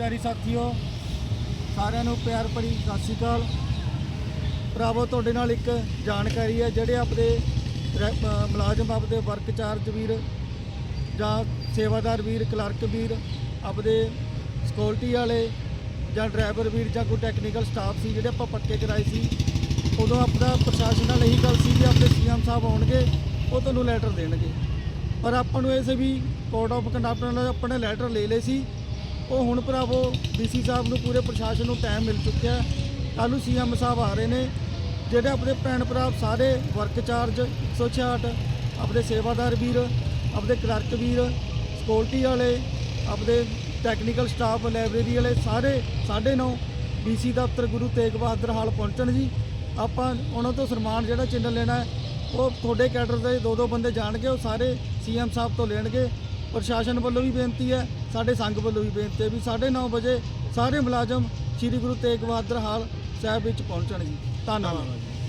ਕਰਮਚਾਰੀ ਸਾਥੀਓ, ਸਾਰਿਆਂ ਨੂੰ ਪਿਆਰ ਭਰੀ ਸਤਿ ਸ਼੍ਰੀ ਅਕਾਲ। ਭਰਾਵੋ, ਤੁਹਾਡੇ ਨਾਲ ਇੱਕ ਜਾਣਕਾਰੀ ਹੈ, ਜਿਹੜੇ ਆਪਣੇ ਰੈ- ਮੁਲਾਜ਼ਮ ਆਪਦੇ ਵਰਕ ਚਾਰਜ ਵੀਰ ਜਾਂ ਸੇਵਾਦਾਰ ਵੀਰ ਕਲਰਕ ਵੀਰ, ਆਪਦੇ ਸਿਕਿਉਰਿਟੀ ਵਾਲੇ ਜਾਂ ਡਰਾਈਵਰ ਵੀਰ ਜਾਂ ਕੋਈ ਟੈਕਨੀਕਲ ਸਟਾਫ ਸੀ, ਜਿਹੜੇ ਆਪਾਂ ਪੱਕੇ ਕਰਾਏ ਸੀ, ਉਦੋਂ ਆਪਣਾ ਪ੍ਰਸ਼ਾਸਨ ਨਾਲ ਇਹੀ ਗੱਲ ਸੀ ਕਿ ਆਪਣੇ ਸੀਐਮ ਸਾਹਿਬ ਆਉਣਗੇ, ਉਹ ਤੁਹਾਨੂੰ ਲੈਟਰ ਦੇਣਗੇ। ਪਰ ਆਪਾਂ ਨੂੰ ਇਹ C V code of conduct ਨਾਲ ਆਪਣੇ ਲੈਟਰ ਲੈ ਲਏ ਸੀ। ਉਹ ਹੁਣ ਭਰਾਵੋ ਡੀਸੀ ਸਾਹਿਬ ਨੂੰ ਪੂਰੇ ਪ੍ਰਸ਼ਾਸਨ ਨੂੰ ਟਾਈਮ ਮਿਲ ਚੁੱਕਿਆ ਕੱਲ੍ਹ ਨੂੰ ਸੀਐਮ ਸਾਹਿਬ ਆ ਰਹੇ ਨੇ, ਜਿਹੜੇ ਆਪਣੇ ਭੈਣ ਭਰਾ ਸਾਰੇ ਵਰਕ ਚਾਰਜ 166 ਆਪਣੇ ਸੇਵਾਦਾਰ ਵੀਰ, ਆਪਣੇ ਕਲਰਕ ਵੀਰ ਸਕਿਉਰਟੀ ਵਾਲੇ, ਆਪਣੇ ਟੈਕਨੀਕਲ ਸਟਾਫ ਲਾਇਬ੍ਰੇਰੀ ਵਾਲੇ ਸਾਰੇ 9:30 ਡੀਸੀ ਦਫ਼ਤਰ ਗੁਰੂ ਤੇਗ ਬਹਾਦਰ ਹਾਲ ਪਹੁੰਚਣ ਜੀ। ਆਪਾਂ ਉਹਨਾਂ ਤੋਂ ਸਨਮਾਨ ਜਿਹੜਾ ਚਿੰਨ੍ਹ ਲੈਣਾ ਉਹ ਤੁਹਾਡੇ ਕੈਡਰ ਦੇ ਦੋ ਦੋ ਬੰਦੇ ਜਾਣਗੇ, ਉਹ ਸਾਰੇ ਸੀਐਮ ਸਾਹਿਬ ਤੋਂ ਲੈਣਗੇ। ਪ੍ਰਸ਼ਾਸਨ ਵੱਲੋਂ ਵੀ ਬੇਨਤੀ ਹੈ, ਸਾਡੇ ਸੰਘ ਵੱਲੋਂ ਵੀ ਬੇਨਤੀ ਹੈ ਵੀ 9:30 ਵਜੇ ਸਾਰੇ ਮੁਲਾਜ਼ਮ ਸ੍ਰੀ ਗੁਰੂ ਤੇਗ ਬਹਾਦਰ ਹਾਲ ਸਾਹਿਬ ਵਿੱਚ ਪਹੁੰਚਣ ਜੀ ਧੰਨਵਾਦ।